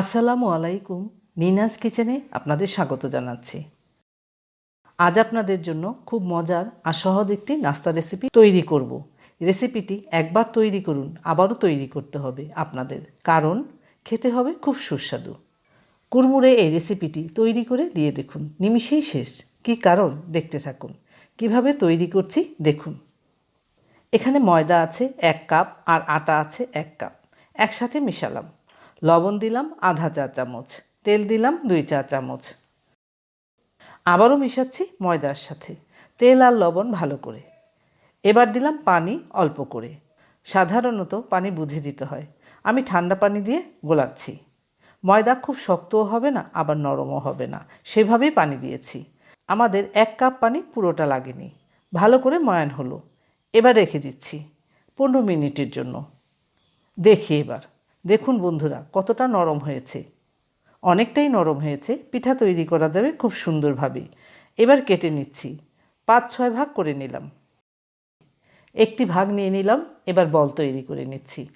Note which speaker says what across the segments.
Speaker 1: আসসালামু আলাইকুম, নিনাস কিচেনে আপনাদের স্বাগত জানাচ্ছি। আজ আপনাদের জন্য খুব মজার আর সহজ একটি নাস্তা রেসিপি তৈরি করব। রেসিপিটি একবার তৈরি করুন, আবারও তৈরি করতে হবে আপনাদের, কারণ খেতে হবে খুব সুস্বাদু। কুরমুরে এই রেসিপিটি তৈরি করে দিয়ে দেখুন, নিমিষেই শেষ। কি কারণ? দেখতে থাকুন। কীভাবে তৈরি করছি? দেখুন। এখানে ময়দা আছে এক কাপ আর আটা আছে এক কাপ। একসাথে মিশালাম। লবণ দিলাম আধা চা চামচ, তেল দিলাম দুই চা চামচ। আবারও মিশাচ্ছি ময়দার সাথে, তেল আর লবণ ভালো করে। এবার দিলাম পানি অল্প করে। সাধারণত পানি বুঝে দিতে হয়। আমি ঠান্ডা পানি দিয়ে গোলাচ্ছি। ময়দা খুব শক্তও হবে না, আবার নরমও হবে না। সেভাবেই পানি দিয়েছি। আমাদের এক কাপ পানি পুরোটা লাগেনি। ভালো করে ময়ান হলো। এবার রেখে দিচ্ছি পনেরো মিনিটের জন্য। দেখি এবার। দেখুন বন্ধুরা, কতটা নরম হয়েছে। অনেকটাই নরম হয়েছে, পিঠা তৈরি করা যাবে খুব সুন্দরভাবে। এবার কেটে নিচ্ছি, পাঁচ ছয় ভাগ করে নিলাম। একটি ভাগ নিয়ে নিলাম, এবার বল তৈরি করে নিচ্ছি।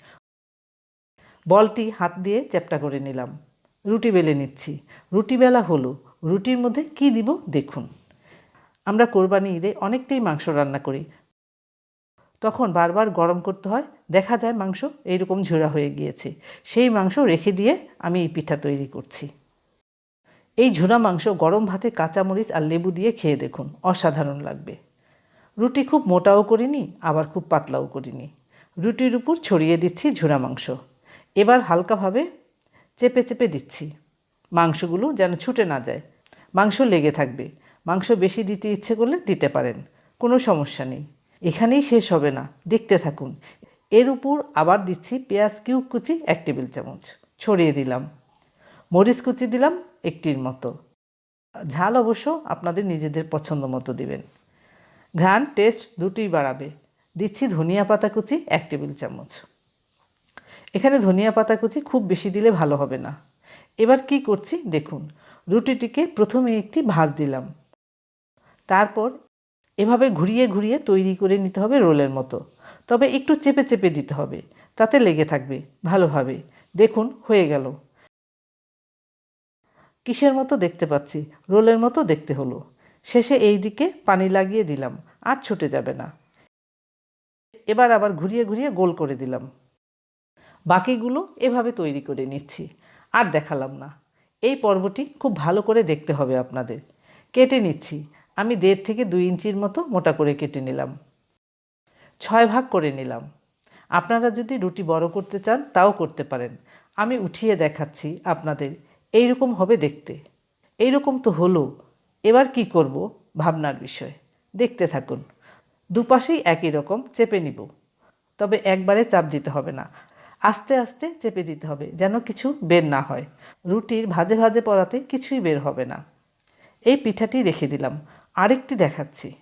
Speaker 1: বলটি হাত দিয়ে চ্যাপটা করে নিলাম। রুটি বেলে নিচ্ছি। রুটি বেলা হলো, রুটির মধ্যে কি দিব দেখুন। আমরা কোরবানি ঈদে অনেকটাই মাংস রান্না করি। তখন বারবার গরম করতে হয় দেখা যায় মাংস এইরকম ঝোড়া হয়ে গিয়েছে। সেই মাংস রেখে দিয়ে আমি এই পিঠা তৈরি করছি। এই ঝোড়া মাংস গরম ভাতে কাঁচামরিচ আর লেবু দিয়ে খেয়ে দেখুন, অসাধারণ লাগবে। রুটি খুব মোটাও করিনি, আবার খুব পাতলাও করিনি। রুটির উপর ছড়িয়ে দিচ্ছি ঝোড়া মাংস। এবার হালকাভাবে চেপে চেপে দিচ্ছি। মাংসগুলো যেন ছুটে না যায়। মাংস লেগে থাকবে। মাংস বেশি দিতে ইচ্ছে করলে দিতে পারেন। কোনো সমস্যা নেই। এখানেই শেষ হবে না। দেখতে থাকুন। এর উপর আবার দিচ্ছি পেঁয়াজ কিউব কুচি, এক টেবিল চামচ। ছড়িয়ে দিলাম। মরিচ কুচি দিলাম একটির মতো। ঝাল অবশ্য আপনাদের নিজেদের পছন্দ মতো দিবেন। ঘ্রাণ টেস্ট দুটোই বাড়াবে। দিচ্ছি ধনিয়া পাতা কুচি, এক টেবিল চামচ। এখানে ধনিয়া পাতা কুচি খুব বেশি দিলে ভালো হবে না। এবার কি করছি দেখুন, রুটিটিকে প্রথমে একটি ভাজ দিলাম। তারপর এভাবে ঘুরিয়ে ঘুরিয়ে তৈরি করে নিতে হবে রোলের মতো। তবে একটু চেপে চেপে দিতে হবে, তাতে লেগে থাকবে ভালোভাবে দেখুন, হয়ে গেল। কিসের মতো দেখতে পাচ্ছি? রোলের মতো দেখতে হলো। শেষে এই দিকে পানি লাগিয়ে দিলাম, আর ছুটে যাবে না। এবার আবার ঘুরিয়ে ঘুরিয়ে গোল করে দিলাম। বাকিগুলো এভাবে তৈরি করে নিচ্ছি, আর দেখালাম না। এই পর্বটি খুব ভালো করে দেখতে হবে আপনাদের। কেটে নিচ্ছি। আমি দেড় থেকে দুই ইঞ্চির মতো মোটা করে কেটে নিলাম। ছয় ভাগ করে নিলাম। আপনারা যদি রুটি বড় করতে চান, তাও করতে পারেন। আমি উঠিয়ে দেখাচ্ছি আপনাদের। এই রকম হবে দেখতে। এই রকম তো হলো। এবার কি করব ভাবনার বিষয়। দেখতে থাকুন। দুপাশেই একই রকম চেপে নিব। তবে একবারে চাপ দিতে হবে না। আস্তে আস্তে চেপে দিতে হবে যেন কিছু বের না হয়। রুটির ভাজে ভাজে পড়াতে কিছুই বের হবে না। এই পিঠাটি রেখে দিলাম। আরেকটি দেখাচ্ছি।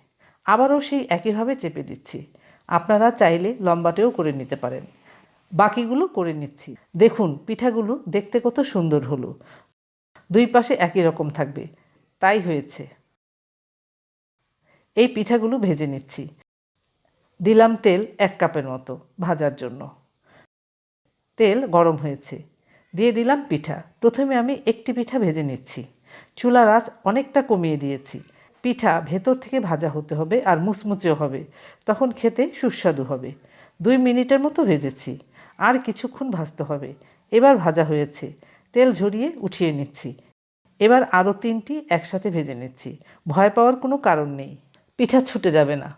Speaker 1: আবারও সেই একইভাবে চেপে দিচ্ছি। আপনারা চাইলে লম্বাটেও করে নিতে পারেন। বাকিগুলো করে নিচ্ছি। দেখুন, পিঠাগুলো দেখতে কত সুন্দর হলো। দুই পাশে একই রকম থাকবে। তাই হয়েছে। এই পিঠাগুলো ভেজে নিচ্ছি। দিলাম তেল এক কাপের মতো ভাজার জন্য। তেল গরম হয়েছে। দিয়ে দিলাম পিঠা। প্রথমে আমি একটি পিঠা ভেজে নিচ্ছি। চুলার আঁচ অনেকটা কমিয়ে দিয়েছি। পিঠা ভেতর থেকে ভাজা হতে হবে আর মুচমুচেও হবে। তখন খেতে সুস্বাদু হবে। দুই মিনিটের মতো ভেজেছি। আর কিছুক্ষণ ভাজতে হবে। এবার ভাজা হয়েছে। তেল ঝরিয়ে উঠিয়ে নিচ্ছি। এবার আরও তিনটি একসাথে ভেজে নিচ্ছি। ভয় পাওয়ার কোনো কারণ নেই। পিঠা ছুটে যাবে না।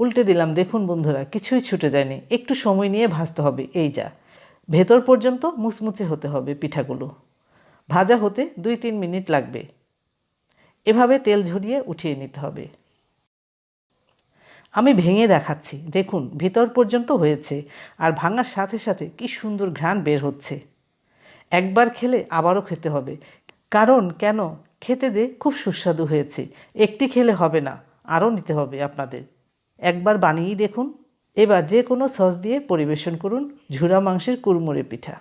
Speaker 1: উল্টে দিলাম, দেখুন বন্ধুরা, কিছুই ছুটে যায়নি। একটু সময় নিয়ে ভাজতে হবে। এই যা। ভেতর পর্যন্ত মুচমুচে হতে হবে পিঠাগুলো। ভাজা হতে দুই তিন মিনিট লাগবে। এভাবে তেল ঝরিয়ে উঠিয়ে নিতে হবে। আমি ভেঙে দেখাচ্ছি। দেখুন, ভেতর পর্যন্ত হয়েছে। আর ভাঙার সাথে সাথে কি সুন্দর ঘ্রাণ বের হচ্ছে। একবার খেলে আবারও খেতে হবে। কারণ কেন? খেতে যে খুব সুস্বাদু হয়েছে। একটি খেলে হবে না। আরও নিতে হবে আপনাদের। একবার বানিয়েই দেখুন। এবার যে কোনো সস দিয়ে পরিবেশন করুন ঝুরা মাংসের কুরমুরে পিঠা।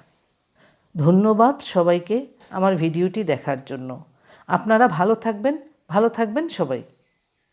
Speaker 1: ধন্যবাদ সবাইকে আমার ভিডিওটি দেখার জন্য। আপনারা ভালো থাকবেন ভালো থাকবেন সবাই।